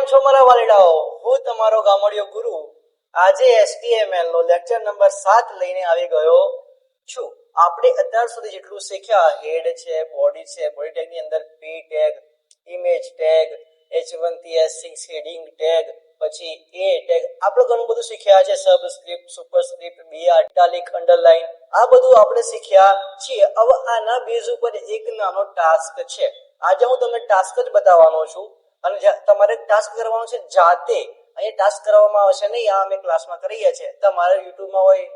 કેમ છો મારા વાલીડાઓ? હું તમારો ગામડિયો ગુરુ. આજે એસટીએમએલ નો લેક્ચર નંબર સાત લઈને આવી ગયો છું. આપણે અત્યાર સુધી જેટલું શીખ્યા હેડ છે બોડી છે બોડી ટેગની અંદર P tag image tag H વનથી S six heading tag પછી એ ટેગ આપણે ઘણું બધું શીખ્યા છે subscript superscript B italic underline આ બધું આપણે શીખ્યા છીએ. હવે આના બેઝ ઉપર એક નાનો ટાસ્ક છે. આજે હું તમને ટાસ્ક જ બતાવવાનો છું. અને તમારે ટાસ્ક કરવાનો છે જાતે, અહીંયા ટાસ્ક કરવામાં આવશે નહીં, આ અમે ક્લાસમાં કરીએ છીએ. તમારે યુટ્યુબમાં હોય,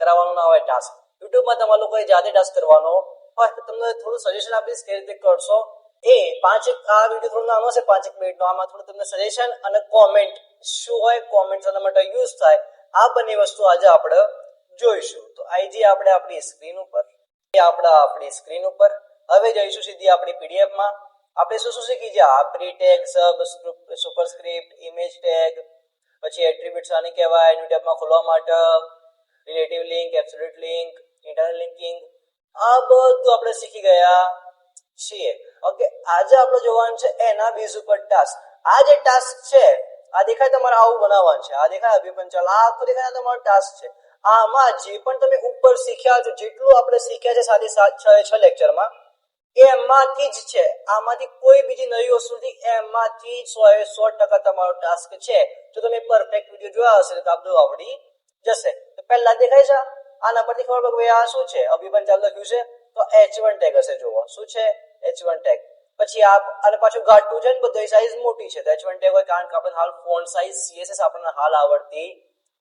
કરાવવાનું ના હોય ટાસ્ક યુટ્યુબમાં તમારે લોકોએ જાતે ટાસ્ક કરવાનો હોય, તો તમને થોડું સજેશન આપીશ કે રીતે કરશો. એ, પાંચ એક, આ વીડિયો થોડું નાનો છે પાંચેક મિનિટનો આમાં થોડું તમને સજેશન અને કોમેન્ટ શું હોય કોમેન્ટ એના માટે યુઝ થાય, આ બંને વસ્તુ આજે આપણે જોઈશું. તો આઈજી આપણે આપણી સ્ક્રીન ઉપર આપણા આપણી સ્ક્રીન ઉપર. હવે જઈશું સીધી આપણી પીડીએફમાં. આપણે શું શું શીખી ગયા? Pre tag sub superscript image tag પછી એટ્રીબ્યુટ્સ આને કહેવાય ન્યુ ટેબમાં ખોલવા માટે relative link absolute link internal linking આ બધું આપણે શીખી ગયા છીએ. ઓકે આજે આપણે જોવાનું છે એના બેઝ ઉપર ટાસ્ક આ જે ટાસ્ક છે, આ દેખાય તમારે આવું બનાવવાનું છે. આ દેખાય અભિપંચાલ આ આખું દેખાય તમારો ટાસ્ક છે. આમાં જે પણ તમે ઉપર શીખ્યા છો, જેટલું આપણે શીખ્યા છે છ છ લેક્ચરમાં એમાંથી જ છે. આમાંથી કોઈ બીજી નવી વસ્તુ નથી. એમાંથી સો એ સો ટકા તમારો ટાસ્ક છે. જો તમે પરફેક્ટ વીડિયો જોયા હશે તો આ બધું આવડી જશે. તો પહેલા દેખાય છે? આના પરથી ખબર પડે ભાઈ આ શું છે? અભિપંચાલ લખ્યું છે? તો એચ વન ટેગ હશે જુઓ શું છે? એચ વન ટેગ પછી આ અને પાછું ઘાટું છે ને, બધી સાઈઝ મોટી છે. તો એચ વન ટેગ હોય કારણ કે આપણે હાલ ફોન સાઈઝ સીએસએસ આપણને હાલ આવડતી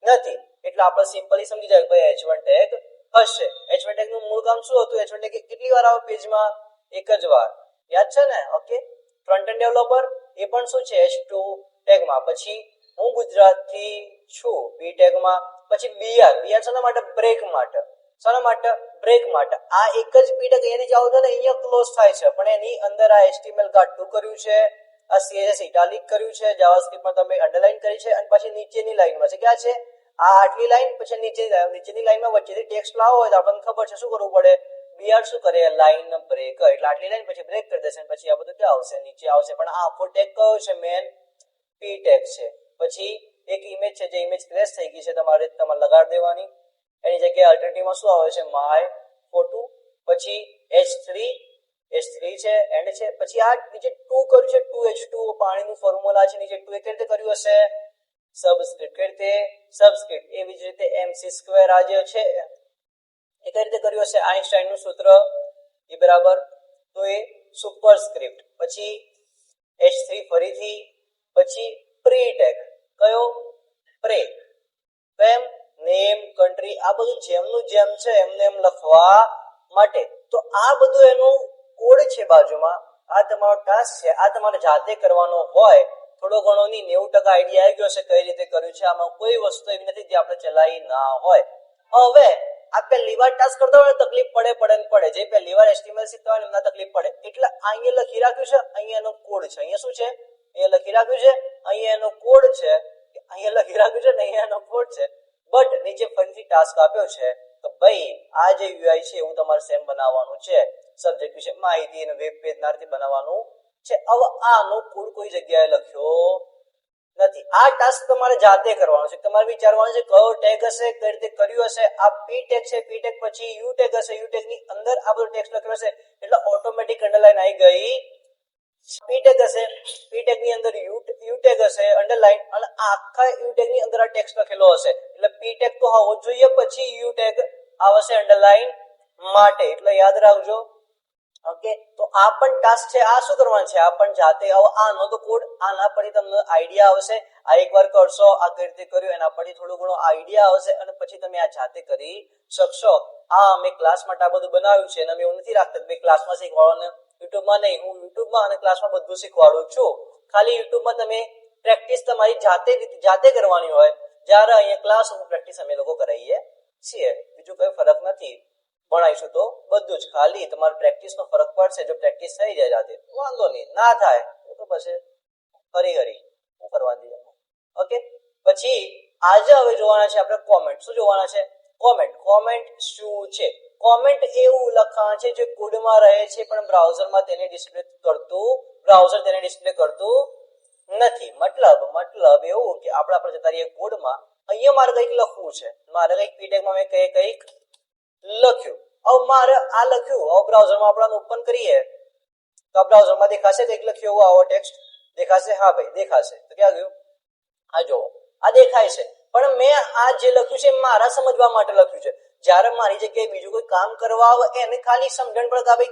નથી. એટલે આપણે સિમ્પલી સમજી જાય ભાઈ એચ વન ટેગ હશે. એચ વન ટેગનું મૂળ કામ શું હતું? એચ વન ટેગ કેટલી વાર આવે પેજમાં એક જ વાર. યાદ છે ને? ઓકે ફ્રન્ટ એન્ડ ડેવલપર એ પણ શું છે? એચ ટુ ટેગમાં પછી હું ગુજરાતથી છું બી ટેગમાં પછી બીઆર બીઆર શાના માટે બ્રેક માટે. શાના માટે બ્રેક માટે. આ એક જ પી ટેગ અહીંયાથી જાવ તો ને, અહીંયા ક્લોઝ થાય છે. પણ એની અંદર આ એચટીએમએલ કાઢતું કર્યું છે, આ સીએસએસ ઇટાલિક કર્યું છે જાવાસ્ક્રિપ્ટમાં તમે અંડરલાઈન કરી છે, અને પછી નીચેની લાઈનમાં છે ક્યાં છે? આ આટલી લાઈન પછી નીચેની લાઈન નીચેની લાઈનમાં વચ્ચેથી ટેક્સ્ટ લાવો હોય તો આપણને ખબર છે શું કરવું પડે? બીઆર શું કરે? લાઈન બ્રેક એટલે આટલી લાઈન પછી બ્રેક કરી દેશે પછી આ બધું ક્યાં આવશે? નીચે આવશે. પણ આ આખો ટેગ કયો છે? મેન પી ટેગ છે. પછી એક ઇમેજ છે, જે ઇમેજ ક્રેશ થઈ ગઈ છે તમારે તમારે લગાડી દેવાની. એની જગ્યાએ અલ્ટરનેટિવમાં શું આવે છે? માય ફોટો પછી એચ થ્રી એચ થ્રી છે એન્ડ છે. પછી આ નીચે ટુ કર્યું છે ટુ એચ ટુ પાણીનું ફોર્મ્યુલા છે, નીચે ટુ એ કઈ રીતે કર્યું હશે? સબસ્ક્રિપ્ટ કઈ રીતે? સબસ્ક્રિપ્ટ એવી જ રીતે એમસી સ્ક્વેર આ જે છે એ કઈ રીતે કર્યું હશે? આઈન્સ્ટાઈનનું સૂત્ર એ બરાબર? તો એ સુપરસ્ક્રિપ્ટ પછી એચ થ્રી ફરીથી, પછી પ્રી ટેગ કયો? પ્રે એમ નેમ કન્ટ્રી આ બધું જેમનું જેમ છે, એમને એમ લખવા માટે. તો આ બધું એનું કોડ છે બાજુમાં. આ તમારો ટાસ્ક છે. આ તમારે જાતે કરવાનો હોય, થોડો ઘણો ની નેવું ટકા આઈડિયા આવી ગયો છે કઈ રીતે કર્યું છે. આમાં કોઈ વસ્તુ એવી નથી જે આપણે ચલાવી ના હોય. હવે આ પહેલી વાર ટાસ્ક કરતો હોય તકલીફ પડે પડે ને પડે. જે પહેલી વાર એસ્ટિમેલ શીખતા હોય એમને તકલીફ પડે. એટલે અહીંયા લખી રાખ્યું છે, અહીંયા એનો કોડ છે. અહીંયા શું છે? અહીંયા લખી રાખ્યું છે, અહીંયા એનો કોડ છે. અહીંયા લખી રાખ્યું છે ને અહીંયા એનો કોડ છે. બટ નીચે ફરીથી ટાસ્ક આપ્યો છે, તો ભાઈ, આ જે યુઆઈ છે એવું તમારે સેમ બનાવવાનું છે. સબ્જેક્ટ વિશે માહિતી અને વેબ પેજ નારથી બનાવવાનું છે. હવે આનો કોડ કોઈ જગ્યાએ લખ્યો નથી. આ ટાસ્ક તમારે જાતે કરવાનો છે. તમારે વિચારવાનું છે કયો ટેગ હશે, કઈ રીતે કર્યું હશે, આ પી ટેગ છે પી ટેગ પછી યુ ટેગ હશે યુ ટેગની અંદર આ બધો ટેક્સ લખ્યો હશે, એટલે ઓટોમેટિક અંડરલાઈન આવી ગઈ. પી ટેગ હશે પી ટેગની અંદર યુ યુ ટેગ હશે અંડરલાઈન અને આખા યુ ટેગની અંદર આ ટેક્સ લખેલો હશે. એટલે પી ટેગ તો હોવો જોઈએ, પછી યુ ટેગ આવશે અંડરલાઈન માટે. એટલે યાદ રાખજો ઓકે તો આ પણ ટાસ્ક છે, આ શું કરવાનું છે? આ પણ જાતે આવો આનો તો કોડ આના પરથી તમને આઈડિયા આવશે. આ એકવાર કરશો, આ કઈ રીતે કર્યું, એના પરથી થોડું ઘણો આઈડિયા આવશે અને પછી તમે આ જાતે કરી શકશો. આ અમે ક્લાસ માટે આ બધું બનાવ્યું છે અને અમે એવું નથી રાખતા કે ક્લાસમાં શીખવાડો યુટ્યુબમાં નહીં. હું યુટ્યુબમાં અને ક્લાસમાં બધું શીખવાડું છું. ખાલી યુટ્યુબમાં તમે પ્રેક્ટિસ તમારી જાતે જાતે કરવાની હોય. જ્યારે અહીંયા ક્લાસ પ્રેક્ટિસ અમે લોકો કરાવીએ છીએ. બીજું કોઈ ફરક નથી. ભણાવીશું તો બધું જ ખાલી. તમારે પ્રેક્ટિસ નો ફરક પડશે. જો પ્રેક્ટિસ થઈ જાય જાતે, વાંધો નહીં. ના થાય, તો પછી હરી હરી હું કરવા દઈએ ઓકે? પછી આજે હવે જોવાના છે આપણે કોમેન્ટ શું જોવાના છે? કોમેન્ટ કોમેન્ટ શું છે? કોમેન્ટ એવું લખાણ છે જે કોડમાં રહે છે, પણ બ્રાઉઝરમાં તેને ડિસ્પ્લે કરતું બ્રાઉઝર તેને ડિસ્પ્લે કરતું નથી. મતલબ મતલબ એવું કે આપણે આપણે જતા રહીએ કોડમાં અહીંયા મારે કંઈક લખવું છે. મારે કંઈક પીટેકમાં મેં કંઈક કંઈક લખ્યું. હવે મારે આ લખ્યું. હવે બ્રાઉઝરમાં આપણે ઓપન કરીએ. તો બ્રાઉઝરમાં દેખાશે કંઈક લખ્યું એવું, આવો ટેક્સ્ટ દેખાશે? હા ભાઈ, દેખાશે. તો ક્યાં ગયું? આ જુઓ. આ દેખાય છે. પણ મેં આ જે લખ્યું છે મારા સમજવા માટે લખ્યું છે. જ્યારે મારી જગ્યાએ બીજું કોઈ કામ કરવા આવે, એને ખાલી સમજણ પડે કે ભાઈ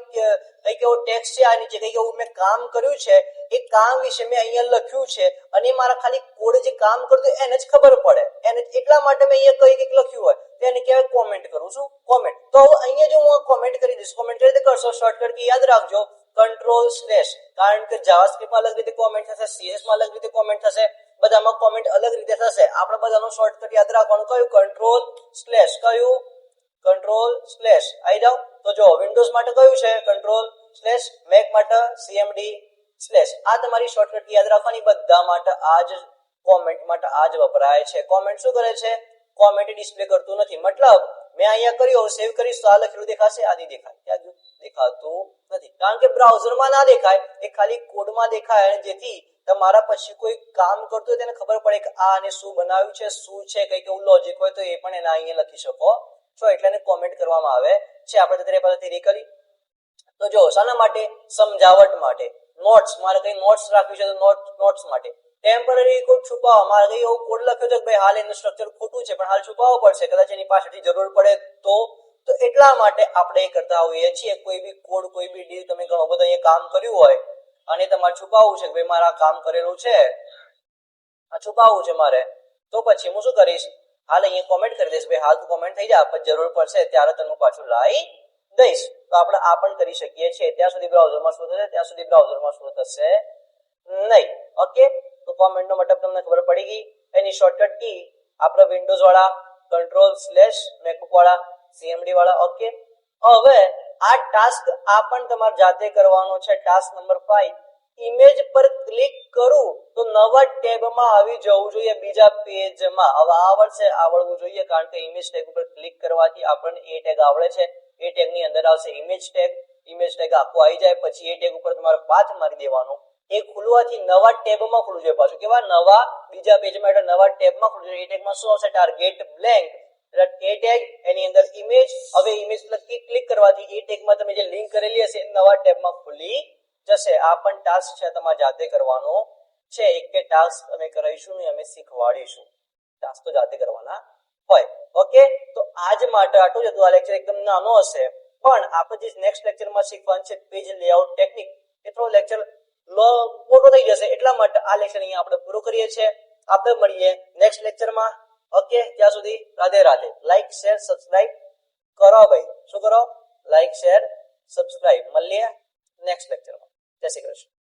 કંઈક એવો ટેક્સ્ટ છે આ નીચે કંઈક એવું મેં કામ કર્યું છે, એ કામ વિશે મેં અહીંયા લખ્યું છે અને મારા ખાલી કોડ જે કામ કરતું એને જ ખબર પડે. એને એટલા માટે મેં અહીંયા કંઈક કંઈક લખ્યું હોય, તો એને કહેવાય કોમેન્ટ કરું છું. કોમેન્ટ તો અહીંયા જો હું કોમેન્ટ કરી દઈશ. કોમેન્ટ રીતે કરશો? શોર્ટકટ કી યાદ રાખજો. કંટ્રોલ સ્લેશ કારણ કે જાવાસ્ક્રિપ્ટમાં અલગ રીતે કોમેન્ટ થશે સીએસમાં અલગ રીતે કોમેન્ટ થશે, બધામાં કોમેન્ટ અલગ રીતે થશે. આપણે બધાનું શોર્ટકટ યાદ રાખવાનું. કયું? કંટ્રોલ સ્લેશ કયું? કંટ્રોલ સ્લેશ આવી જાઓ તો જો વિન્ડોઝ માટે કયું છે? કંટ્રોલ સ્લેશ મેક માટે સીએમડી સ્લેશ આ તમારી શોર્ટકટ યાદ રાખવાની બધા માટે આ જ કોમેન્ટ માટે આ જ વપરાય છે. કોમેન્ટ શું કરે છે? કોમેન્ટ ડિસ્પ્લે કરતું નથી. મતલબ, મેં અહીંયા કર્યું સેવ કરીશ, તો આ લખેલું દેખાશે? આ નહીં દેખાય. ક્યાં દેખાતું નથી. કારણ કે બ્રાઉઝરમાં ના દેખાય. એ ખાલી કોડમાં દેખાય અને જેથી તમારા પછી કોઈ કામ કરતું હોય તેને ખબર પડે કે આ આને શું બનાવ્યું છે, શું છે કંઈક એવું લોજિક હોય તો એ પણ એના અહીંયા લખી શકો. છો એટલે એને કોમેન્ટ કરવામાં આવે છે. આપણે અત્યારે પાસેથી કરી તો જો, શાના માટે? સમજાવટ માટે. નોટ્સ મારે કઈ નોટ્સ રાખવી છે તો નોટ નોટ્સ માટે. ટેમ્પરરી કોડ છુપાવવા મારે કઈ એવો કોડ લખ્યો છે કે ભાઈ હાલ એનું સ્ટ્રક્ચર ખોટું છે, પણ હાલ છુપાવવો પડશે. કદાચ એની પાછળથી જરૂર પડે તો. તો એટલા માટે આપણે એ કરતા હોઈએ છીએ. કોઈ બી કોડ કોઈ બી ડીલ તમે ઘણો બધો અહીંયા કામ કર્યું હોય અને તમારે છુપાવવું છે કે ભાઈ મારા કામ કરેલું છે? આ છુપાવવું છે મારે. તો પછી હું શું કરીશ? હાલ અહીંયા કોમેન્ટ કરી દઈશ. ભાઈ, હાલ તું કોમેન્ટ થઈ જા, પણ જરૂર પડશે ત્યારે તને પાછું લાવી દઈશ. તો આપણે આ પણ કરી શકીએ છીએ. ત્યાં સુધી બ્રાઉઝરમાં શું થશે? ત્યાં સુધી બ્રાઉઝરમાં શું થશે? નહીં. ઓકે? તો કોમેન્ટનો મતલબ તમને ખબર પડી ગઈ. એની શોર્ટકટ કી? આપણે વિન્ડોઝ વાળા કંટ્રોલ સ્લેશ મેકબુક વાળા સીએમડી વાળા. ઓકે? હવે આ ટાસ્ક આ પણ તમારે જાતે કરવાનો છે. ટાસ્ક નંબર ફાઈવ ઇમેજ પર ક્લિક કરું તો નવા ટેબમાં આવી જવું જોઈએ બીજા પેજમાં હવે આવડશે આવડવું જોઈએ કારણ કે ઇમેજ ટેગ ઉપર ક્લિક કરવાથી આપણને એ ટેગ આવડે છે. એ ટેગની અંદર આવશે ઇમેજ ટેગ ઇમેજ ટેગ આખો આવી જાય. પછી એ ટેગ ઉપર તમારે પાથ મારી દેવાનો. એ ખુલવાથી નવા ટેબમાં ખુલવું જોઈએ પાછું. કેવા? નવા બીજા પેજમાં એટલે નવા ટેબમાં ખુલવું જોઈએ એ ટેગમાં શું આવશે? ટાર્ગેટ બ્લેન્ક એ ટેગ એની અંદર ઇમેજ હવે ઇમેજ લખી ક્લિક કરવાથી એ ટેગમાં તમે જે લિંક કરેલી હશે નવા ટેબમાં ખુલી જશે. આ પણ ટાસ્ક છે તમારે જાતે કરવાનો છે. એક કે ટાસ્ક અમે કરાવીશું ને અમે શીખવાડીશું. ટાસ્ક તો જાતે કરવાના હોય. ઓકે તો આજ માટે આટલું જ હતું. આ લેક્ચર એકદમ નાનો હશે. પણ આપણે જે નેક્સ્ટ લેક્ચરમાં શીખવાનું છે પેજ લેઆઉટ ટેકનિક એ થોડો લેક્ચર મોટો થઈ જશે. એટલા માટે આ લેક્ચર અહીંયા આપણે પૂરો કરીએ છીએ. આપણે મળીએ નેક્સ્ટ લેક્ચરમાં ઓકે ત્યાં સુધી Radhe Radhe. Like share subscribe કરો ભાઈ. શું કરો? લાઈક શેર સબસ્ક્રાઇબ મળીએ નેક્સ્ટ લેક્ચરમાં જય શ્રી કૃષ્ણ